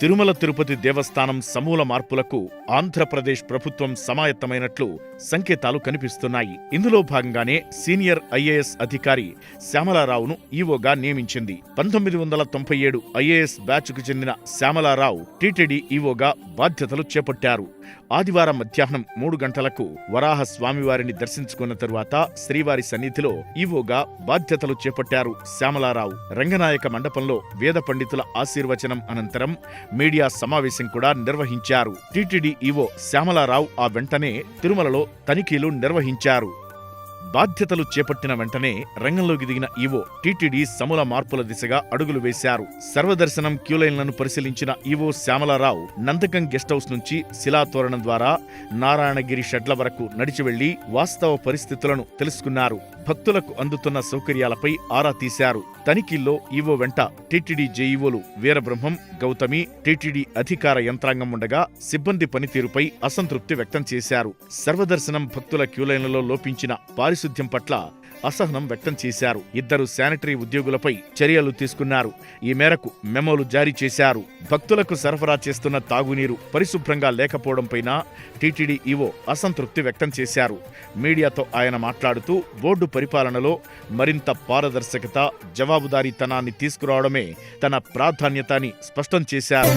తిరుమల తిరుపతి దేవస్థానం సమూల మార్పులకు ఆంధ్రప్రదేశ్ ప్రభుత్వం సమాయత్తమైనట్లు సంకేతాలు కనిపిస్తున్నాయి. ఇందులో భాగంగానే సీనియర్ ఐఏఎస్ అధికారి శ్యామలారావును ఈవోగా నియమించింది. పంతొమ్మిది వందల తొంభై ఏడు ఐఏఎస్ బ్యాచ్కు చెందిన శ్యామలారావు టీటీడీ ఈవోగా బాధ్యతలు చేపట్టారు. ఆదివారం మధ్యాహ్నం మూడు గంటలకు వరాహ స్వామివారిని దర్శించుకున్న తరువాత శ్రీవారి సన్నిధిలో ఈవోగా బాధ్యతలు చేపట్టారు శ్యామలారావు. రంగనాయక మండపంలో వేద పండితుల ఆశీర్వచనం అనంతరం మీడియా సమావేశం కూడా నిర్వహించారు. టీటీడీ ఈవో శ్యామలారావు ఆ వెంటనే తిరుమలలో తనిఖీలు నిర్వహించారు. బాధ్యతలు చేపట్టిన వెంటనే రంగంలోకి దిగిన ఈవో టీటీడీ సమూల మార్పుల దిశగా అడుగులు వేశారు. సర్వదర్శనం క్యూలైన్లను పరిశీలించిన EO Shyamala Rao Nandakam guest house నుంచి శిలాతోరణం ద్వారా నారాయణగిరి షెడ్ల వరకు నడిచి వెళ్ళి వాస్తవ పరిస్థితులను తెలుసుకున్నారు. భక్తులకు అందుతున్న సౌకర్యాలపై ఆరా తీశారు. తనిఖీల్లో ఈవో వెంట టీటీడీ జేఈఓలు వీరబ్రహ్మం గౌతమి టీటీడీ అధికార యంత్రాంగం ఉండగా సిబ్బంది పనితీరుపై అసంతృప్తి వ్యక్తం చేశారు. సర్వదర్శనం భక్తుల క్యూలైన్లలో లోపించిన పారిశుద్ధ్యం పట్ల అసహనం వ్యక్తం చేశారు. ఇద్దరు శానిటరీ ఉద్యోగులపై చర్యలు తీసుకున్నారు. ఈ మేరకు మెమోలు జారీ చేశారు. భక్తులకు సరఫరా చేస్తున్న తాగునీరు పరిశుభ్రంగా లేకపోవడంపైన టీటీడీ ఈవో అసంతృప్తి వ్యక్తం చేశారు. మీడియాతో ఆయన మాట్లాడుతూ బోర్డు పరిపాలనలో మరింత పారదర్శకత జవాబుదారీతనాన్ని తీసుకురావడమే తన ప్రాధాన్యత అని స్పష్టం చేశారు.